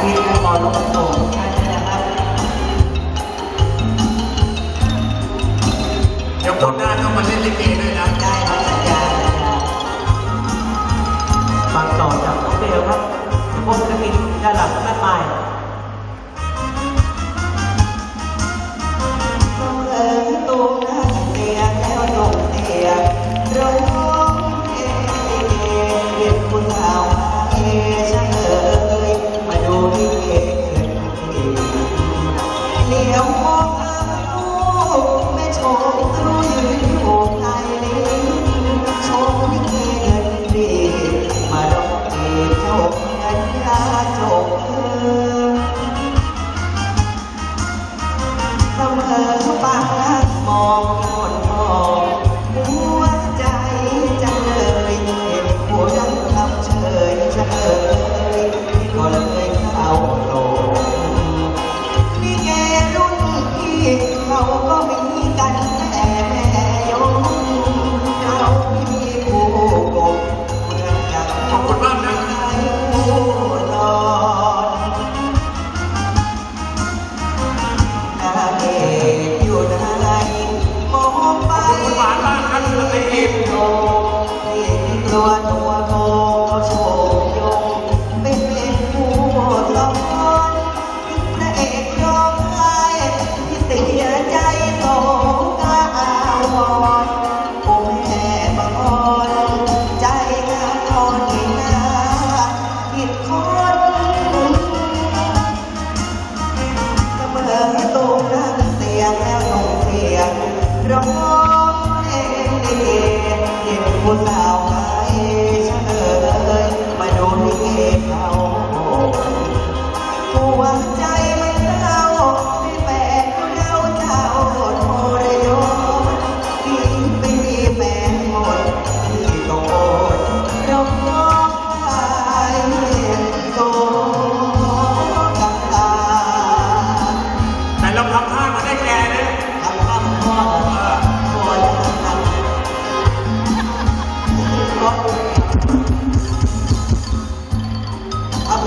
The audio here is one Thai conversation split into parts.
เดี๋ยวคนหน้าต้องมาเล่นลิเกด้วยนะได้ บอกอาลูกแม่ชมรู้ยืน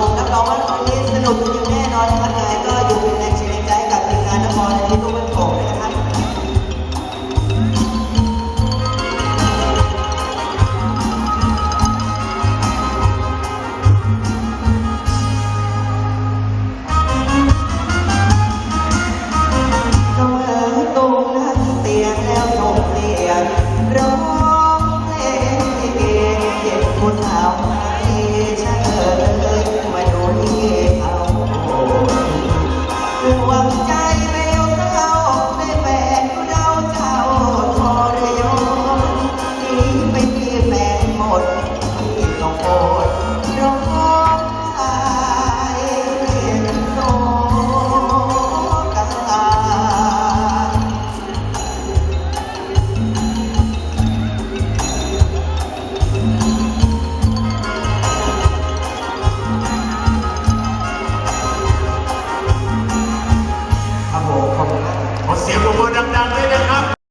ผมรับรองว่าวันนี้สนุกอย่งแน่นอนนะครับยังไงก็อยู่เป็นแรงชียร์ใจกับทีมงานนครที่ทุกมันโผล่นะร้องเพลงท่เก็บคนเอาไว้